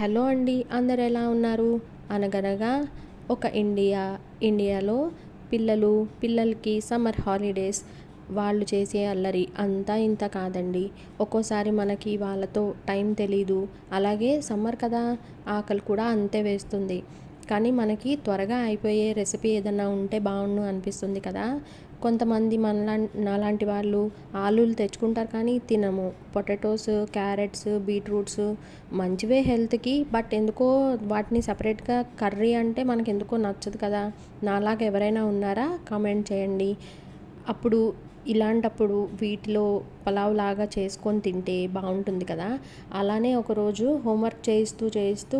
Hello అండి అందరు ఎలా ఉన్నారు? అనగనగా ఒక ఇండియా ఇండియాలో పిల్లలు పిల్లలకి సమ్మర్ హాలిడేస్ వాళ్ళు చేసే అల్లరి అంతా ఇంత కాదండి. ఒక్కోసారి మనకి వాళ్ళతో టైం తెలీదు. అలాగే సమ్మర్ కదా ఆకలి కూడా అంతే వేస్తుంది. కానీ మనకి త్వరగా అయిపోయే రెసిపీ ఏదైనా ఉంటే బాగుండు అనిపిస్తుంది కదా. కొంతమంది మనలా నాలాంటి వాళ్ళు ఆలూలు తెచ్చుకుంటారు కానీ తినము. పొటాటోస్ క్యారెట్స్ బీట్రూట్స్ మంచివే హెల్త్కి బట్ ఎందుకో వాటిని సపరేట్గా కర్రీ అంటే మనకు ఎందుకో నచ్చదు కదా. నాలాగా ఎవరైనా ఉన్నారా? కామెంట్ చేయండి. అప్పుడు ఇలాంటప్పుడు వీటిలో పలావ్ లాగా చేసుకొని తింటే బాగుంటుంది కదా. అలానే ఒకరోజు హోంవర్క్ చేస్తూ చేస్తూ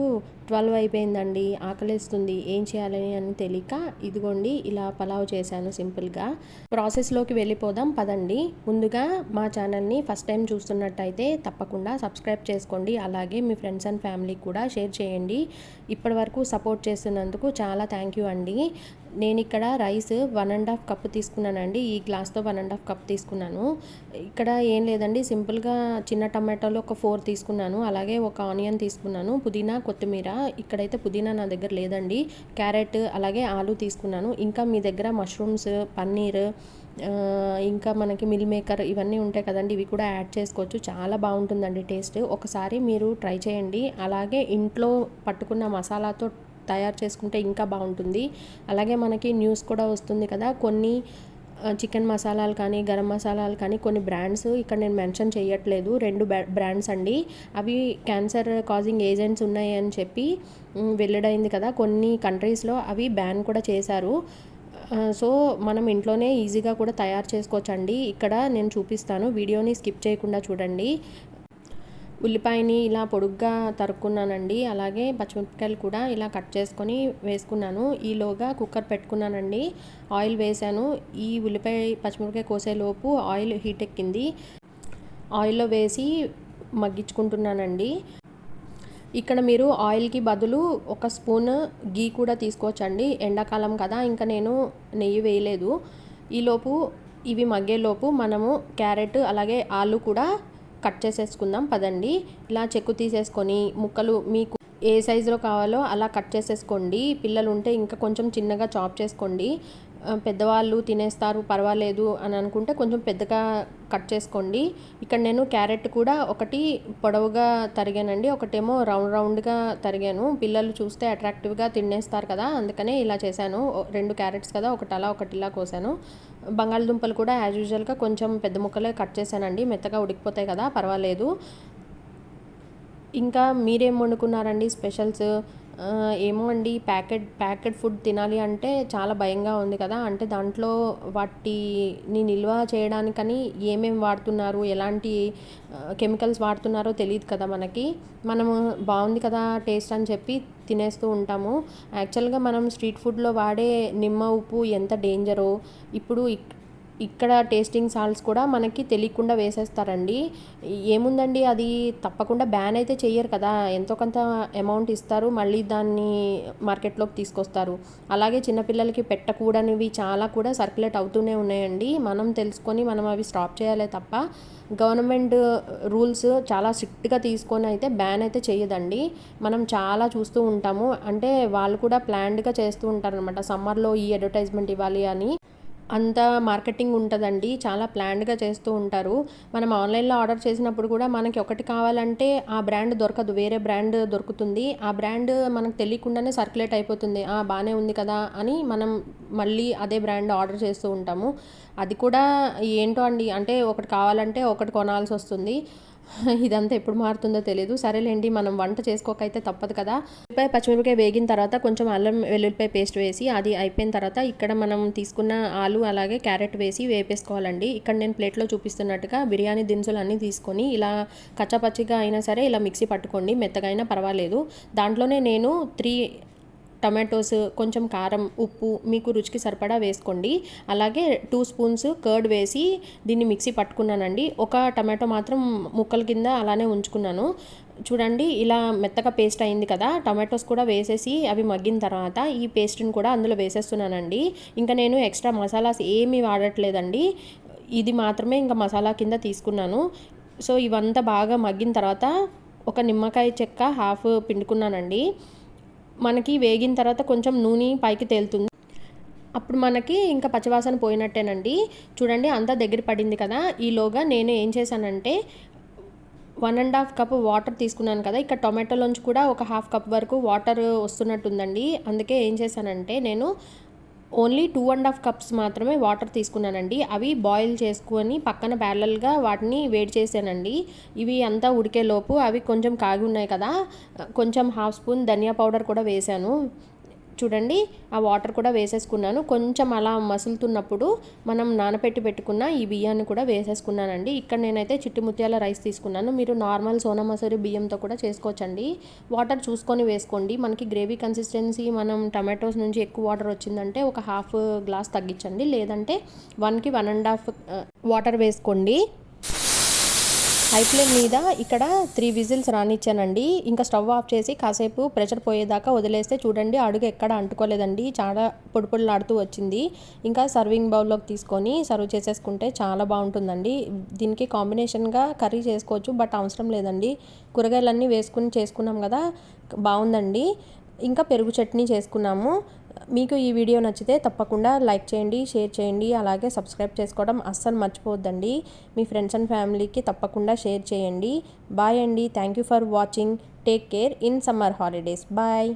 ట్వెల్వ్ అయిపోయిందండి ఆకలిస్తుంది ఏం చేయాలని అని తెలియక ఇదిగోండి ఇలా పలావ్ చేశాను సింపుల్గా. ప్రాసెస్లోకి వెళ్ళిపోదాం పదండి. ముందుగా మా ఛానల్ని ఫస్ట్ టైం చూస్తున్నట్టయితే తప్పకుండా సబ్స్క్రైబ్ చేసుకోండి అలాగే మీ ఫ్రెండ్స్ అండ్ ఫ్యామిలీకి కూడా షేర్ చేయండి. ఇప్పటి వరకు సపోర్ట్ చేస్తున్నందుకు చాలా థ్యాంక్ యూ అండి. నేను ఇక్కడ rice one and half cup తీసుకున్నానండి ఈ గ్లాస్తో వన్ అండ్ హాఫ్ కప్ తీసుకున్నాను. ఇక్కడ ఏం లేదండి సింపుల్గా చిన్న టమాటోలు ఒక ఫోర్ తీసుకున్నాను అలాగే ఒక ఆనియన్ తీసుకున్నాను పుదీనా కొత్తిమీర ఇక్కడైతే పుదీనా నా దగ్గర లేదండి. క్యారెట్ అలాగే ఆలు తీసుకున్నాను. ఇంకా మీ దగ్గర మష్రూమ్స్ పన్నీర్ ఇంకా మనకి మిల్ మేకర్ ఇవన్నీ ఉంటాయి కదండి. ఇవి కూడా యాడ్ చేసుకోవచ్చు. చాలా బాగుంటుందండి టేస్ట్ ఒకసారి మీరు ట్రై చేయండి. అలాగే ఇంట్లో పట్టుకున్న మసాలాతో తయారు చేసుకుంటే ఇంకా బాగుంటుంది. అలాగే మనకి న్యూస్ కూడా వస్తుంది కదా కొన్ని చికెన్ మసాలాలు కానీ గరం మసాలాలు కానీ కొన్ని బ్రాండ్స్ ఇక్కడ నేను మెన్షన్ చేయట్లేదు. రెండు బ్రాండ్స్ అండి. అవి క్యాన్సర్ కాజింగ్ ఏజెంట్స్ ఉన్నాయి అని చెప్పి వెల్లడైంది కదా. కొన్ని కంట్రీస్లో అవి బ్యాన్ కూడా చేశారు. సో మనం ఇంట్లోనే ఈజీగా కూడా తయారు చేసుకోవచ్చండి. ఇక్కడ నేను చూపిస్తాను. వీడియోని స్కిప్ చేయకుండా చూడండి. ఉల్లిపాయని ఇలా పొడుగ్గా తరుక్కున్నానండి. అలాగే పచ్చిమిరపకాయలు కూడా ఇలా కట్ చేసుకొని వేసుకున్నాను. ఈలోగా కుక్కర్ పెట్టుకున్నానండి. ఆయిల్ వేసాను ఈ ఉల్లిపాయ పచ్చిమిరపకాయ కోసేలోపు ఆయిల్ హీట్ ఎక్కింది. ఆయిల్లో వేసి మగ్గించుకుంటున్నానండి. ఇక్కడ మీరు ఆయిల్కి బదులు ఒక స్పూన్ గీ కూడా తీసుకోవచ్చండి. ఎండాకాలం కదా ఇంకా నేను నెయ్యి వేయలేదు. ఈలోపు ఇవి మగ్గేలోపు మనము క్యారెట్ అలాగే ఆలు కూడా కట్ చేసేసుకుందాం పదండి. ఇలా చెక్కు తీసేసుకొని ముక్కలు మీకు ఏ సైజులో కావాలో అలా కట్ చేసేసుకోండి. పిల్లలు ఉంటే ఇంకా కొంచెం చిన్నగా చాప్ చేసుకోండి. పెద్దవాళ్ళు తినేస్తారు పర్వాలేదు అని అనుకుంటే కొంచెం పెద్దగా కట్ చేసుకోండి. ఇక్కడ నేను క్యారెట్ కూడా ఒకటి పొడవుగా తరిగానండి ఒకటేమో రౌండ్ రౌండ్గా తరిగాను. పిల్లలు చూస్తే అట్రాక్టివ్గా తినేస్తారు కదా అందుకనే ఇలా చేశాను. రెండు క్యారెట్స్ కదా ఒకటి అలా ఒకటి ఇలా కోసాను. బంగాళదుంపలు కూడా యాజ్ యూజువల్గా కొంచెం పెద్ద ముక్కలే కట్ చేశానండి మెత్తగా ఉడికిపోతాయి కదా పర్వాలేదు. ఇంకా మీరేం వండుకున్నారండి స్పెషల్స్? ఏమో అండి ప్యాకెట్ ప్యాకెట్ ఫుడ్ తినాలి అంటే చాలా భయంగా ఉంది కదా. అంటే దాంట్లో వాటిని నిల్వ చేయడానికని ఏమేమి వాడుతున్నారు ఎలాంటి కెమికల్స్ వాడుతున్నారో తెలియదు కదా మనకి. మనము బాగుంది కదా టేస్ట్ అని చెప్పి తినేస్తూ ఉంటాము. యాక్చువల్గా మనం స్ట్రీట్ ఫుడ్లో వాడే నిమ్మ ఉప్పు ఎంత డేంజరో ఇప్పుడు ఇక్కడ టేస్టింగ్ సాల్ట్స్ కూడా మనకి తెలియకుండా వేసేస్తారండి. ఏముందండి? అది తప్పకుండా బ్యాన్ అయితే చెయ్యరు కదా. ఎంతో కొంత అమౌంట్ ఇస్తారు. మళ్ళీ దాన్ని మార్కెట్లోకి తీసుకొస్తారు. అలాగే చిన్నపిల్లలకి పెట్టకూడనివి చాలా కూడా సర్క్యులేట్ అవుతూనే ఉన్నాయండి. మనం తెలుసుకొని మనం అవి స్టాప్ చేయాలి తప్ప గవర్నమెంట్ రూల్స్ చాలా స్ట్రిక్ట్గా తీసుకొని అయితే బ్యాన్ అయితే చేయదండి మనం చాలా చూస్తూ ఉంటాము. అంటే వాళ్ళు కూడా ప్లాన్డ్గా చేస్తూ ఉంటారనమాట సమ్మర్లో ఈ అడ్వర్టైజ్మెంట్ ఇవ్వాలి అని. అంత మార్కెటింగ్ ఉంటుందండి. చాలా ప్లాన్డ్గా చేస్తూ ఉంటారు. మనం ఆన్లైన్లో ఆర్డర్ చేసినప్పుడు కూడా మనకి ఒకటి కావాలంటే ఆ బ్రాండ్ దొరకదు. వేరే బ్రాండ్ దొరుకుతుంది. ఆ బ్రాండ్ మనకు తెలియకుండానే సర్క్యులేట్ అయిపోతుంది. ఆ బాగానే ఉంది కదా అని మనం మళ్ళీ అదే బ్రాండ్ ఆర్డర్ చేస్తూ ఉంటాము. అది కూడా ఏంటో అండి అంటే ఒకటి కావాలంటే ఒకటి కొనాల్సి వస్తుంది. ఇదంతా ఎప్పుడు మారుతుందో తెలియదు సరేలేండి మనం వంట చేసుకోకైతే తప్పదు కదా. ఉల్లిపాయ పచ్చిమిరపకాయ వేగిన తర్వాత కొంచెం అల్లం వెల్లుల్లిపాయ పేస్ట్ వేసి అది అయిపోయిన తర్వాత ఇక్కడ మనం తీసుకున్న ఆలు అలాగే క్యారెట్ వేసి వేపేసుకోవాలండి. ఇక్కడ నేను ప్లేట్లో చూపిస్తున్నట్టుగా బిర్యానీ దినుసులు అన్నీ తీసుకొని ఇలా కచ్చపచ్చిగా అయినా సరే ఇలా మిక్సీ పట్టుకోండి. మెత్తగా అయినా పర్వాలేదు. దాంట్లోనే నేను త్రీ టమాటోస్ కొంచెం కారం ఉప్పు మీకు రుచికి సరిపడా వేసుకోండి. అలాగే టూ స్పూన్స్ కర్డ్ వేసి దీన్ని మిక్సీ పట్టుకున్నానండి. ఒక టమాటో మాత్రం ముక్కల కింద అలానే ఉంచుకున్నాను. చూడండి ఇలా మెత్తగా పేస్ట్ అయింది కదా టమాటోస్ కూడా వేసేసి అవి మగ్గిన తర్వాత ఈ పేస్ట్ని కూడా అందులో వేసేస్తున్నానండి. ఇంకా నేను ఎక్స్ట్రా మసాలాస్ ఏమీ వాడట్లేదండి. ఇది మాత్రమే ఇంకా మసాలా కింద తీసుకున్నాను. సో ఇవంతా బాగా మగ్గిన తర్వాత ఒక నిమ్మకాయ చెక్క హాఫ్ పిండుకున్నానండి. మనకి వేగిన తర్వాత కొంచెం నూనె పైకి తేలుతుంది. అప్పుడు మనకి ఇంకా పచ్చివాసన పోయినట్టేనండి. చూడండి అంతా దగ్గర పడింది కదా. ఈలోగా నేను ఏం చేశానంటే one and half cup water తీసుకున్నాను కదా. ఇక్కడ టొమాటోలోంచి కూడా ఒక హాఫ్ కప్ వరకు వాటర్ వస్తున్నట్టుందండి. అందుకే ఏం చేశానంటే నేను only two and half cups మాత్రమే వాటర్ తీసుకున్నానండి. అవి బాయిల్ చేసుకొని పక్కన ప్యారలల్గా వాటిని వేడి చేశానండి. ఇవి అంతా ఉడికేలోపు అవి కొంచెం కాగి ఉన్నాయి కదా కొంచెం హాఫ్ స్పూన్ ధనియా పౌడర్ కూడా వేశాను. చూడండి ఆ వాటర్ కూడా వేసేసుకున్నాను. కొంచెం అలా మసులుతున్నప్పుడు మనం నానపెట్టి పెట్టుకున్న ఈ బియ్యాన్ని కూడా వేసేసుకున్నానండి. ఇక్కడ నేనైతే చిట్టి ముత్యాల రైస్ తీసుకున్నాను. మీరు నార్మల్ సోనా మసూరి బియ్యంతో కూడా చేసుకోవచ్చండి. వాటర్ చూసుకొని వేసుకోండి. మనకి గ్రేవీ కన్సిస్టెన్సీ మనం టమాటోస్ నుంచి ఎక్కువ వాటర్ వచ్చిందంటే ఒక హాఫ్ గ్లాస్ తగ్గించండి. లేదంటే వన్కి వన్ అండ్ హాఫ్ వాటర్ వేసుకోండి. హై ఫ్లేమ్ మీద ఇక్కడ త్రీ విజిల్స్ రానిచ్చానండి. ఇంకా స్టవ్ ఆఫ్ చేసి కాసేపు ప్రెషర్ పోయేదాకా వదిలేస్తే చూడండి అడుగు ఎక్కడ అంటుకోలేదండి. చాలా పొడిపొడిలాడుతూ వచ్చింది. ఇంకా సర్వింగ్ బౌల్లోకి తీసుకొని సర్వ్ చేసేసుకుంటే చాలా బాగుంటుందండి. దీనికి కాంబినేషన్గా కర్రీ చేసుకోవచ్చు బట్ అవసరం లేదండి. కూరగాయలన్నీ వేసుకుని చేసుకున్నాం కదా బాగుందండి. ఇంకా పెరుగు చట్నీ చేసుకున్నాము. మీకు ఈ వీడియో నచ్చితే తప్పకుండా లైక్ చేయండి షేర్ చేయండి అలాగే సబ్స్క్రైబ్ చేసుకోవడం అస్సలు మర్చిపోవద్దండి. మీ ఫ్రెండ్స్ అండ్ ఫ్యామిలీకి తప్పకుండా షేర్ చేయండి. బాయ్ అండి. Thank you for watching. Take care. In summer holidays. Bye.